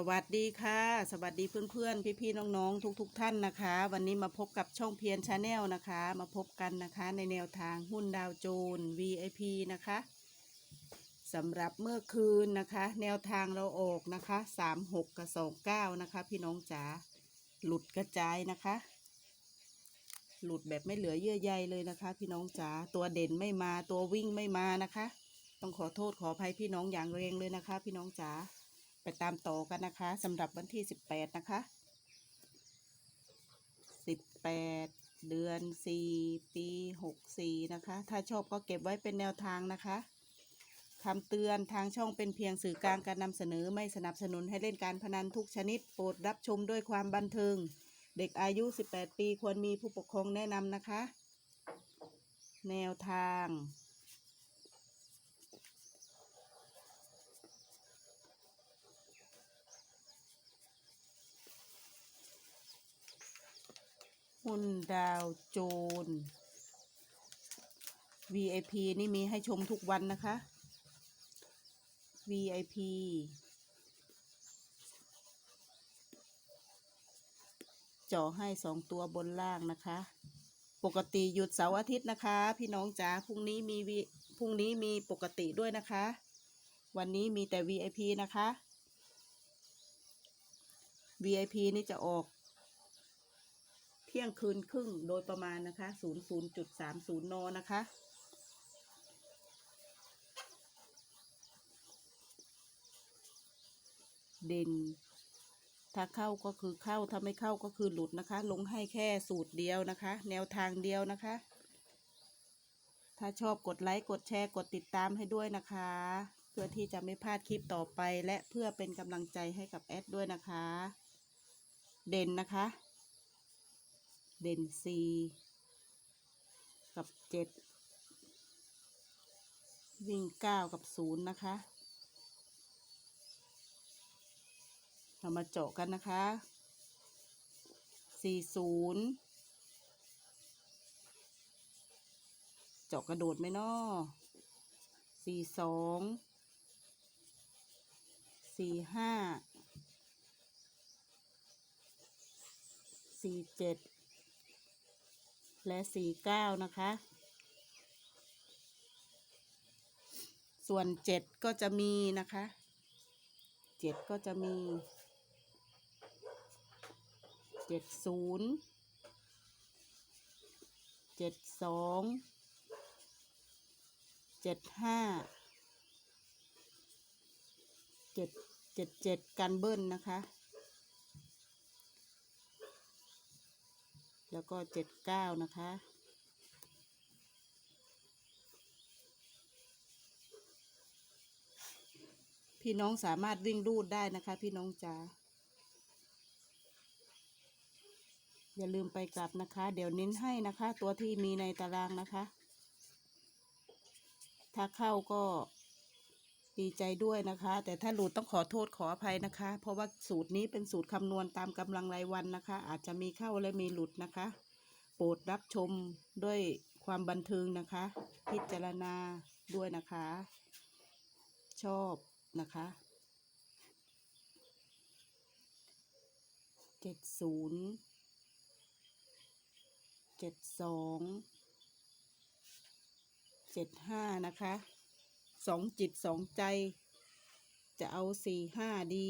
สวัสดีค่ะ สวัสดีเพื่อนๆ พี่ๆ น้องๆ ทุกๆท่านนะคะ วันนี้มาพบกับช่องเพียรชาแนลนะคะ มาพบกันนะคะในแนวทางหุ้นดาวโจน VIP นะคะสำหรับเมื่อคืนนะคะ แนวทางเราออกนะคะ 36 กับ 29 นะคะ พี่น้องจ๋าหลุดกระจายนะคะ หลุดแบบไม่เหลือเยื่อใยเลยนะคะ พี่น้องจ๋าตัวเด่นไม่มาตัววิ่งไม่มานะคะ ต้องขอโทษขออภัยพี่น้องอย่างแรงเลยนะคะ พี่น้องจ๋า ไปตามโตกันนะคะสำหรับวันที่ 18 นะคะ 18 เดือน 4 ปี 64 นะคะ ถ้าชอบก็เก็บไว้เป็นแนวทางนะคะคำเตือนทางช่องเป็นเพียงสื่อกลางการนำเสนอไม่สนับสนุนให้เล่นการพนันทุกชนิด โปรดรับชมด้วยความบันเทิง เด็กอายุ 18 ปีควรมีผู้ปกครองแนะนำนะคะ แนวทาง หุ้นดาวโจน VIP นี่มีให้ชมทุกวันนะคะ VIP จาะให้สองตัวบนล่างนะคะ ปกติหยุดเสาร์อาทิตย์นะคะ พี่น้องจ๋าพรุ่งนี้มีวพรุ่งนี้มีปกติด้วยนะคะ วันนี้มีแต่ VIP นะคะ VIP นี่จะออก ที่ยงคืนครึ่งโดยประมาณนะคะ00.30นนะคะ เด่น ถ้าเข้าก็คือเข้า ถ้าไม่เข้าก็คือหลุดนะคะ ลงให้แค่สูตรเดียวนะคะ แนวทางเดียวนะคะ ถ้าชอบกดไลค์ กดแชร์ กดติดตามให้ด้วยนะคะ เพื่อที่จะไม่พลาดคลิปต่อไป และเพื่อเป็นกำลังใจให้กับแอดด้วยนะคะ เด่นนะคะ เด่นซีกับเจ็ดวิ่งเก้ากับศูนย์นะคะ เรามาเจาะกันนะคะสี่ศูนย์เจาะกระโดดไหมนาะสี่สองสี่ห้าสี่เจ็ด และสี่เก้านะคะ ส่วนเจ็ดก็จะมีนะคะเจ็ดก็จะมีเจ็ดศูนย์เจ็ดสองเจ็ดห้าเจ็ดเจ็ดเจ็ดกันเบิ้ลนะคะ แล้วก็เจ็ดเก้านะคะ พี่น้องสามารถวิ่งรูดได้นะคะ พี่น้องจ๋าอย่าลืมไปกลับนะคะ เดี๋ยวเน้นให้นะคะ ตัวที่มีในตารางนะคะ ถ้าเข้าก็ ดีใจด้วยนะคะ แต่ถ้าหลุดต้องขอโทษขออภัยนะคะ เพราะว่าสูตรนี้เป็นสูตรคำนวณตามกำลังรายวันนะคะ อาจจะมีเข้าและมีหลุดนะคะ โปรดรับชมด้วยความบันเทิงนะคะ พิจารณาด้วยนะคะ ชอบนะคะเจ็ดศูนย์เจ็ดสองเจ็ดห้านะคะ สองจิตสองใจ จะเอาสี่ห้าดี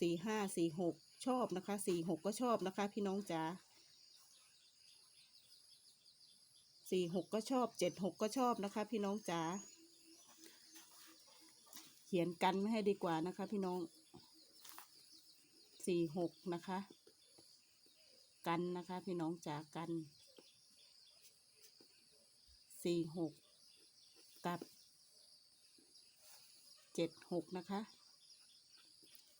สี่ห้าสี่หกชอบนะคะสี่หกก็ชอบนะคะ พี่น้องจ๋าสี่หกก็ชอบเจ็ดหกก็ชอบนะคะ พี่น้องจ๋าเขียนกันไม่ให้ดีกว่านะคะ พี่น้องสี่หกนะคะ กันนะคะ พี่น้องจ๋ากันสี่หกกับ เจ็ดหกนะคะ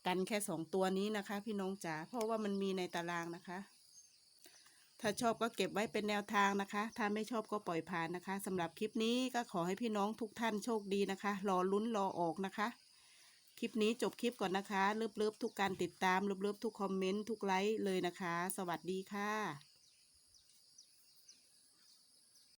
กันแค่สองตัวนี้นะคะ พี่น้องจ๋าเพราะว่ามันมีในตารางนะคะ ถ้าชอบก็เก็บไว้เป็นแนวทางนะคะ ถ้าไม่ชอบก็ปล่อยผ่านนะคะสำหรับคลิปนี้ก็ขอให้พี่น้องทุกท่านโชคดีนะคะ รอลุ้นรอออกนะคะคลิปนี้จบคลิปก่อนนะคะเลิฟๆทุกการติดตามเลิฟๆทุกคอมเมนต์ทุกไลค์เลยนะคะ สวัสดีค่ะ